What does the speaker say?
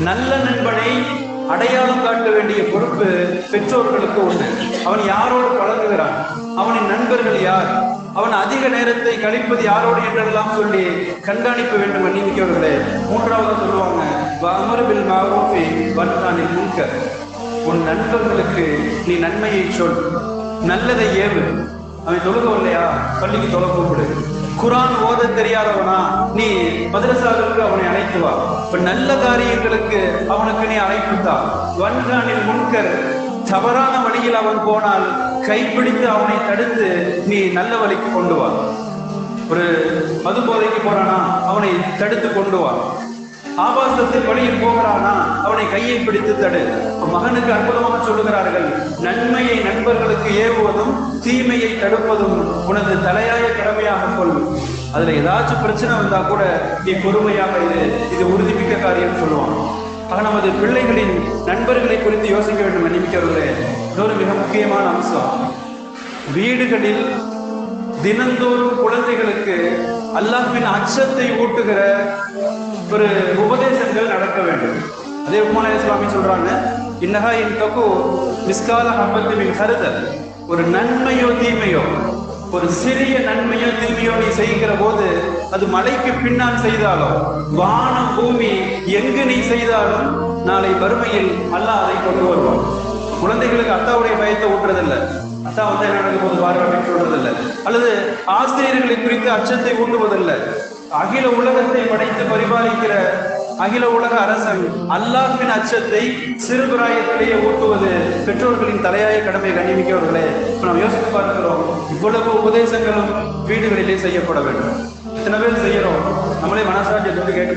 நல்ல நண்பனை அடையாளம் காட்ட வேண்டிய பொறுப்பு பெற்றோர்களுக்கு உண்டு. அவன் யாரோடு பழகுகிறான்? அவனின் நண்பர்கள் யார்? அவன் அதிக நேரத்தை கழிப்பது யாரோடு என்றெல்லாம் சொல்லி கண்காணிக்க வேண்டும் எண்ணிக்கையவர்களே மூன்றாவது சொல்லுவாங்க அமர்வில் மாவோபி வந்தானில் முன்க உன் நண்பர்களுக்கு நீ நன்மையை சொல். நல்லதை ஏவு. அவன் தொழுக இல்லையா பள்ளிக்கு தொலை கூப்பிடு குரான் ஓத தெரியாதவனா நீ மதரசாவிற்கு அவனை அழைத்து வா. இப்ப நல்ல காரியங்களுக்கு அவனுக்கு நீ அழைப்புத்தா வன்கானில் முன்கர் தவறான வழியில் அவன் போனால் கைப்பிடித்து அவனை தடுத்து நீ நல்ல வழிக்கு கொண்டு வா. ஒரு மது போதைக்கு போறானா அவனை தடுத்து கொண்டு வா. ஆபாசத்தில் வழியில் போகிறானா? அவனை கையை பிடித்து தடு. மகனுக்கு அற்புதமாக சொல்லுகிறார்கள். நன்மையை நண்பர்களுக்கு ஏவுவதும் தீமையை தடுப்பதும் உனது தலையாய கடமையாக கொள்ளும் அதுல ஏதாச்சும் பிரச்சனை வந்தா கூட நீ பொறுமையாக இது இது உறுதிமிக்க காரியம் சொல்லுவான். ஆக நமது பிள்ளைகளின் நண்பர்களை குறித்து யோசிக்க வேண்டும் நினைக்கிறவர்களே இன்னொரு மிக முக்கியமான அம்சம். வீடுகளில் தினந்தோறும் குழந்தைகளுக்கு அல்லாஹ்வின் அச்சத்தை ஊட்டுகிற ஒரு உபதேசங்கள் நடக்க வேண்டும். அதே உமான சுவாமி சொல்றாங்க இன்னகா என் தகு மிஸ்கால ஹப்பத்து மின் கருதல் ஒரு நன்மையோ தீமையோ ஒரு சிறிய நன்மையோ தீமையோ நீ செய்கிற போது அது மலைக்கு பின்னால் செய்தாலும் வானம் பூமி எங்கு நீ செய்தாலும் நாளை வறுமையில் அல்லாஹ் அதை கொண்டு வருவான். குழந்தைகளுக்கு அத்தாவுடைய பயத்தை ஊட்டுறதில்லை. அத்தா வந்து என்ன நடக்க போது பாரு அப்படின்னு சொல்றதில்லை. அல்லது ஆசிரியர்களை குறித்து அச்சத்தை ஊட்டுவதில்லை. அகில உலகத்தை படைத்து பரிபாலிக்கிற அகில உலக அரசன் அல்லாஹின் அச்சத்தை சிறுபிராயத்திலேயே ஊட்டுவது பெற்றோர்களின் தலையாய கடமை கண்ணிமிக்கவர்களே. இப்போ நாம் யோசித்து பார்க்கிறோம் இவ்வளவு உபதேசங்களும் வீடுகளிலே செய்யப்பட வேண்டும். இத்தனை பேர் செய்யறோம். நம்மளே மனசாட்சியத்தோடு கேட்க